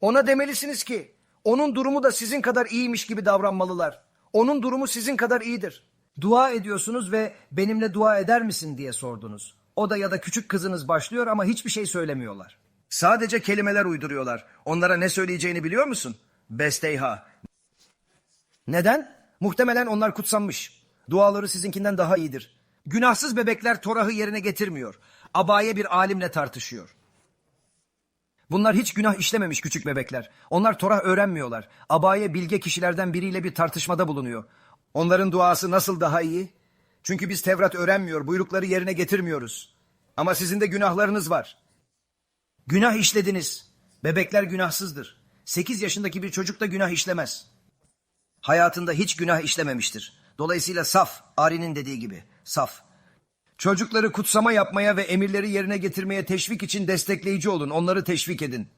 Ona demelisiniz ki onun durumu da sizin kadar iyiymiş gibi davranmalılar. Onun durumu sizin kadar iyidir. Dua ediyorsunuz ve benimle dua eder misin diye sordunuz. O da ya da küçük kızınız başlıyor ama hiçbir şey söylemiyorlar. Sadece kelimeler uyduruyorlar. Onlara ne söyleyeceğini biliyor musun? Besteyha. Neden? Muhtemelen onlar kutsanmış. Duaları sizinkinden daha iyidir. Günahsız bebekler Torah'ı yerine getirmiyor. Abaye bir alimle tartışıyor. Bunlar hiç günah işlememiş küçük bebekler. Onlar Torah öğrenmiyorlar. Abaye bilge kişilerden biriyle bir tartışmada bulunuyor. Onların duası nasıl daha iyi? Çünkü biz Tevrat öğrenmiyor, buyrukları yerine getirmiyoruz. Ama sizin de günahlarınız var. Günah işlediniz. Bebekler günahsızdır. 8 yaşındaki bir çocuk da günah işlemez. Hayatında hiç günah işlememiştir. Dolayısıyla saf, Ari'nin dediği gibi, saf. Çocukları kutsama yapmaya ve emirleri yerine getirmeye teşvik için destekleyici olun, onları teşvik edin.